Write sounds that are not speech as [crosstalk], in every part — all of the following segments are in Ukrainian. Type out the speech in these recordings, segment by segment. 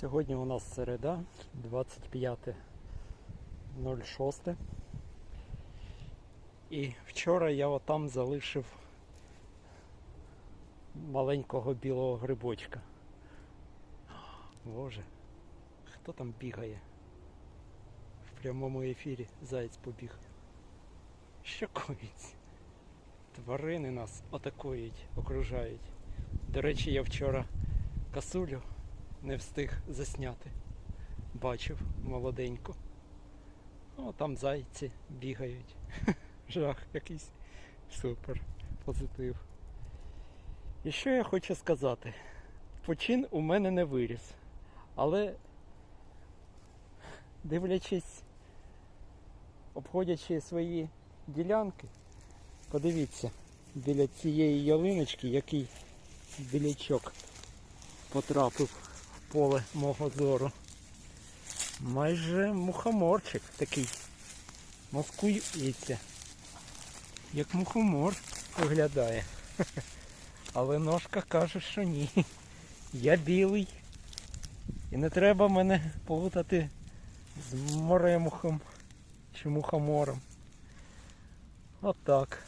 Сьогодні у нас середа, 25.06. І вчора я отам залишив маленького білого грибочка. Боже, хто там бігає? В прямому ефірі заєць побіг. Що коїться? Тварини нас атакують, окружають. До речі, я вчора касулю не встиг засняти. Бачив молоденьку. О, там зайці бігають. [laughs] Жах якийсь. Супер. Позитив. І що я хочу сказати? Почин у мене не виріс. Але дивлячись, обходячи свої ділянки, подивіться, біля цієї ялиночки, який білячок потрапив поле мого зору. Майже мухоморчик такий. Маскується. Як мухомор виглядає. [laughs] Але ножка каже, що ні. Я білий. І не треба мене плутати з моремухом чи мухомором. Отак.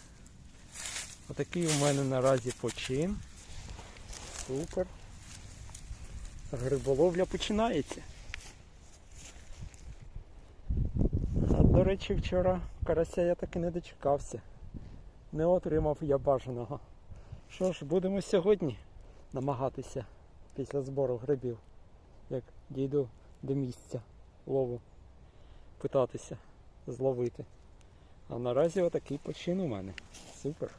Отакий у мене наразі почин. Супер. Гриболовля починається. А до речі, вчора карася я таки не дочекався. Не отримав я бажаного. Що ж, будемо сьогодні намагатися після збору грибів, як дійду до місця лову, питатися зловити. А наразі отакий почин у мене. Супер.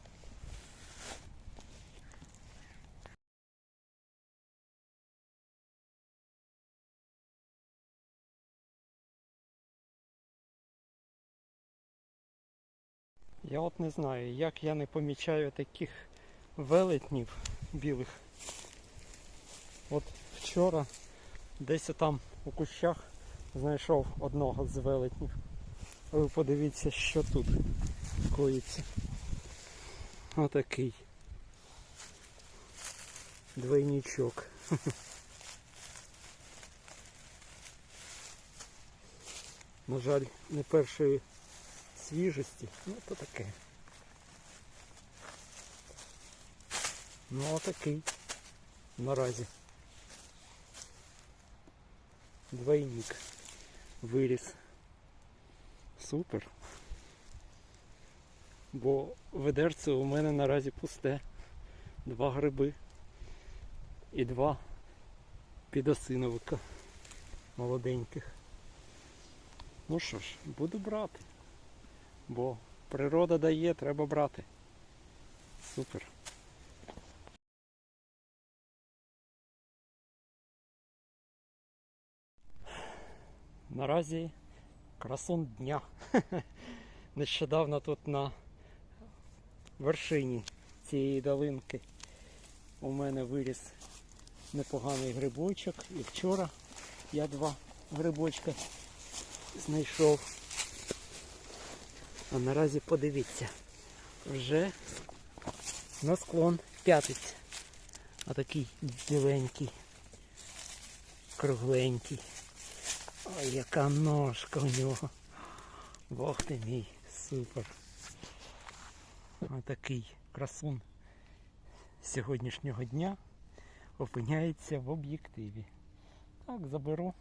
Я от не знаю, як я не помічаю таких велетнів білих. От вчора десь там у кущах знайшов одного з велетнів. Ви подивіться, що тут коїться. Отакий. Двойничок. [laughs] На жаль, не першої свіжості, ну то таке. Ну отакий наразі. Двойник виріс. Супер. Бо ведерце у мене наразі пусте. Два гриби і два підосиновика молоденьких. Ну що ж, буду брати. Бо природа дає, треба брати. Супер. Наразі красун дня. [laughs] Нещодавно тут на вершині цієї долинки у мене виріс непоганий грибочок. І вчора я два грибочка знайшов. А наразі подивіться, вже на склон п'ятиться. А такий біленький, кругленький. Ой, яка ножка у нього. Бог ти мій, супер. Отакий красун сьогоднішнього дня опиняється в об'єктиві. Так, заберу,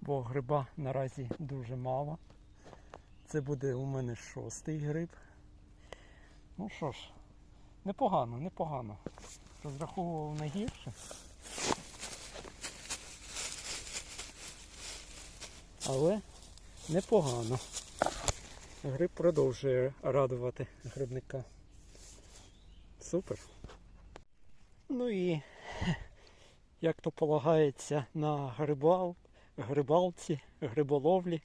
бо гриба наразі дуже мало. Це буде у мене шостий гриб. Ну що ж, непогано, непогано. Розраховував на гірше. Але непогано. Гриб продовжує радувати грибника. Супер. Ну і як то полагається на грибал, грибалці, гриболовлі.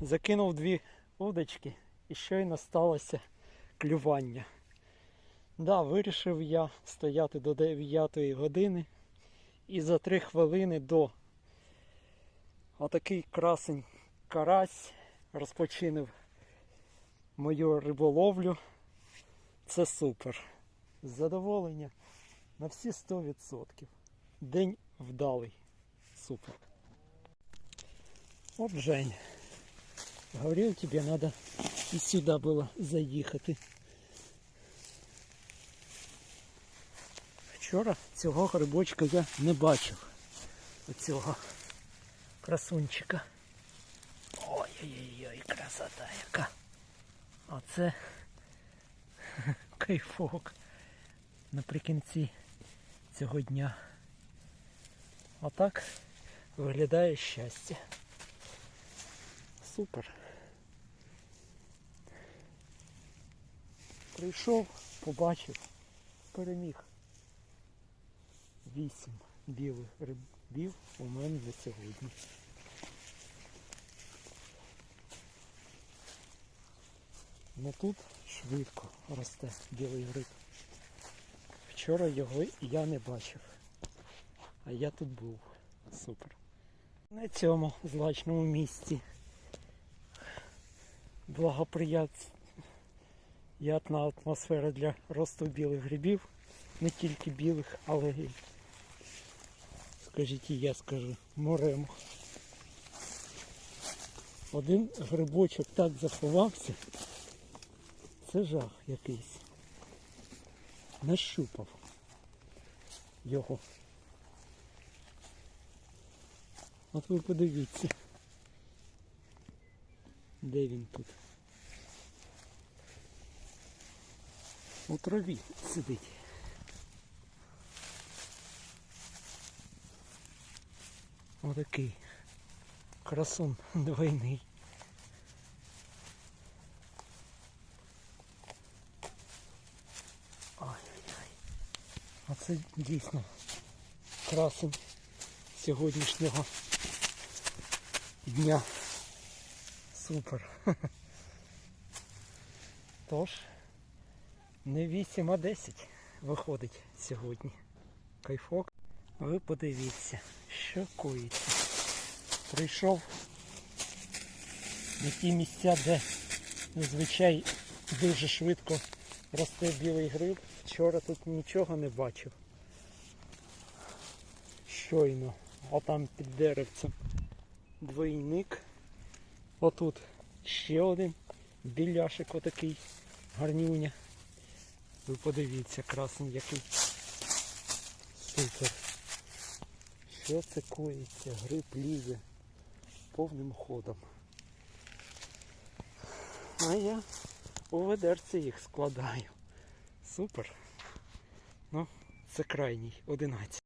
Закинув дві удочки і щойно сталося клювання. Да, вирішив я стояти до 9 години і за 3 хвилини до отакий красень карась розпочинив мою риболовлю. Це супер. Задоволення на всі 100%. День вдалий. Супер. От Жень. Говорил, тебе надо и сюда было заїхати. Вчора цього грибочка я не бачив. Оцього красунчика. Ой-ой-ой, красота яка. Оце [laughs] кайфок наприкінці цього дня. Отак виглядає щастя. Супер. Прийшов, побачив, переміг. Вісім білих грибів у мене на сьогодні. Ну тут швидко росте білий гриб. Вчора його я не бачив. А я тут був. Супер. На цьому злачному місці благоприятна атмосфера для росту білих грибів. Не тільки білих, але й, скажіть, і я скажу, морем. Один грибочок так заховався. Це жах якийсь. Нащупав його. От ви подивіться. Де він тут? У траві сидить. Отакий красун двойний. Ой-ой-ой. Оце дійсно красень сьогоднішнього дня. Супер. [laughs] Тож, не 8, а 10 виходить сьогодні. Кайфок. Ви подивіться, що коїться. Прийшов на ті місця, де зазвичай дуже швидко росте білий гриб. Вчора тут нічого не бачив. Щойно. А там під деревцем двойник. Отут ще один біляшик отакий гарнюня. Ви подивіться, красний який. Супер. Що це коїться? Гриб лізе повним ходом. А я у ведерці їх складаю. Супер. Ну, це крайній, 11.